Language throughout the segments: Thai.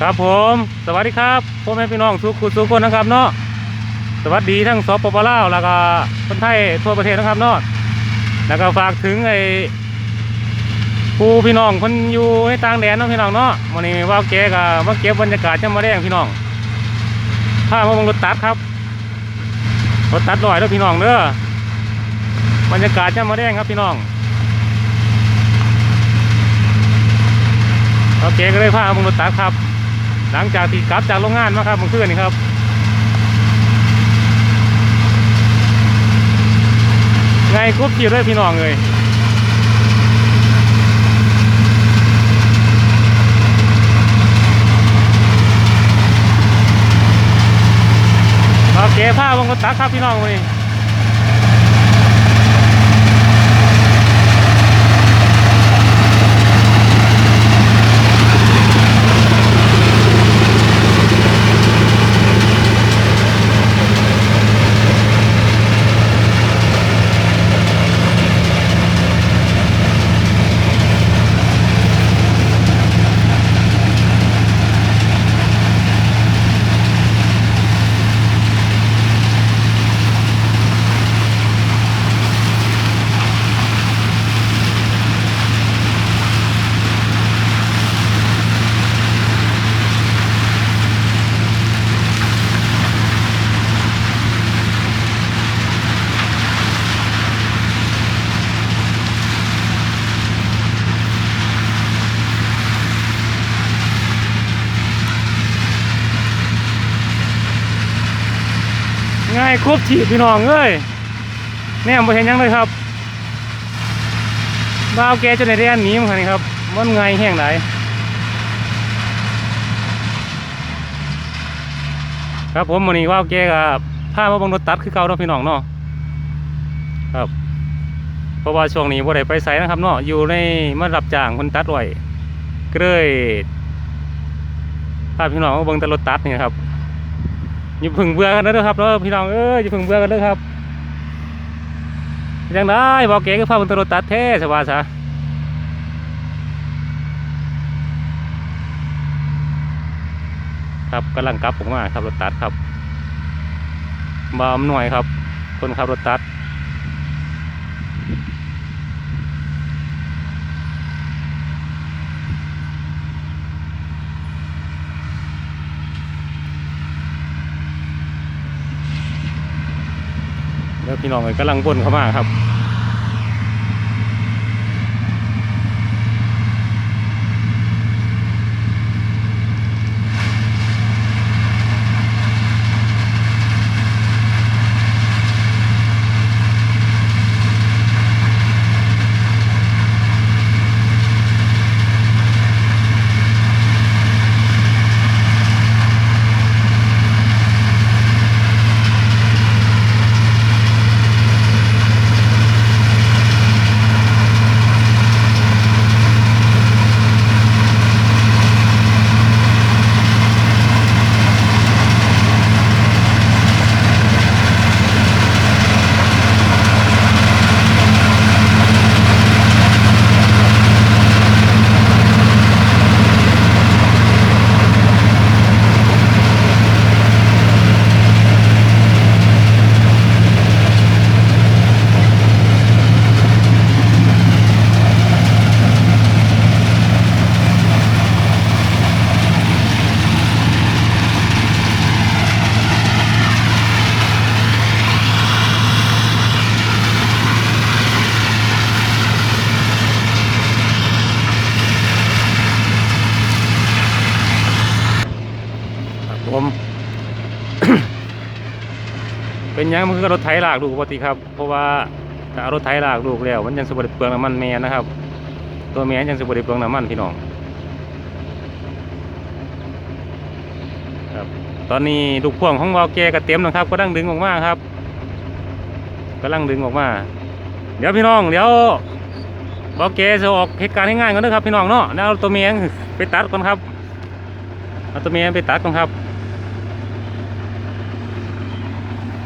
ครับผม สวัสดีครับพ่อแม่พี่น้องทุกคนทุกคนนะครับเนาะสวัสดีทั้งสปปลาวแล้วก็คนไทยทั่วประเทศนะครับเนาะแล้วก็ฝากถึงไอ้ผู้พี่น้องคนอยู่ในต่างแดนเนาะพี่น้องเนาะวันนี้ว่าแกก็มาเก็บบรรยากาศจะมาแดงพี่น้องพามาเบงรถตัดครับรถตัดลอยแล้วพี่น้องเด้อบรรยากาศจะมาแดงครับพี่น้องโอเคก็เลยพามึงรถตักครับ หลังจากที่กลับจากโรงงานมาครับเมื่อนนี่ครับไงกรุ๊ปทีเลยพี่น้องเลยโอเคพามึงรถตักครับพี่น้องวันนี้ ง่ายครบทีพี่น้องเอ้ยแนี่บ่เห็นยังเลยครับบ้าวแกจนในเรียนหนีมันนี่ครับ มันไงแห้งไหนครับผมวันนี้ว่าวแกกับพามาบังรถตัดคือเก่าเนาะพี่น้องเนาะครับเพราะว่าช่วงนี้บ่ได้ไปไสนะครับเนาะอยู่ในมารับจ้างคนตัดไว้ก็เลยพาพี่น้องเบิ่งแต่รถตัดนี่ครับ อย่าพึ่งเบื่อกันเด้อครับเด้อพี่น้องเอ้ยอย่าพึ่งเบื่อกันเด้อครับยังได้บอกเก๋ก็พาบนตรตัดเทสบายซะครับกำลังกลับผมมาครับรถตัดครับบามหน่วยครับ คนขับรถตัด แล้วพี่น้องก็กำลังบนเข้ามาครับ ผม เป็นยังมันคือรถไถลากลูกปกติครับ เพราะว่าถ้ารถไถลากลูกแล้ว มันยังสบไดเปลืองน้ำมันแม่นะครับ ตัวแม่ยังสบไดเปลืองน้ำมันพี่น้องครับตอนนี้ลูกพ่วงของวาวแกก็เต็มนะครับก็ดังดึงออกมาครับกำลังดึงออกมา เดี๋ยวพี่น้อง เดี๋ยววาวแกจะออกเหตุการณ์ให้ง่ายก่อนนะครับพี่น้องเนาะแล้วเอาตัวเมียไปตัดก่อนครับเอาตัวเมียไปตัดก่อนครับ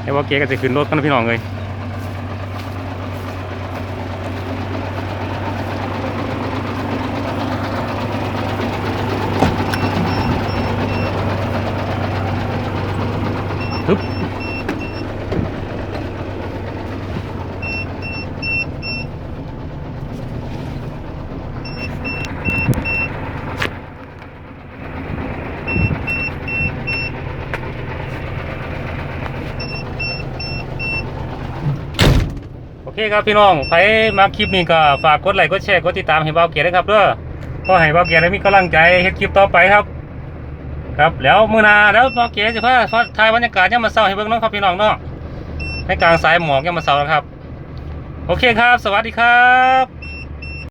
ไอ้ว่าเก๊ก็จะขึ้นรถกันนพี่น้องเลย อเคครับพี่น้องใครมาคลิปนี้ก็ฝากกดไลค์กดแชร์กดติดตามให้เบาเกียรติครับเด้อก็ให้เบาเกียรติได้มีกำลังใจเฮ็ดคลิปต่อไปครับ ครับแล้วมื้อหน้าแล้วเบาเกียรติจะพาถ่ายบรรยากาศยามมื้อเช้าให้เบิ่งเนาะครับพี่น้องเนาะให้กลางสายหมอกยามมื้อเช้านะครับ โอเคครับ สวัสดีครับ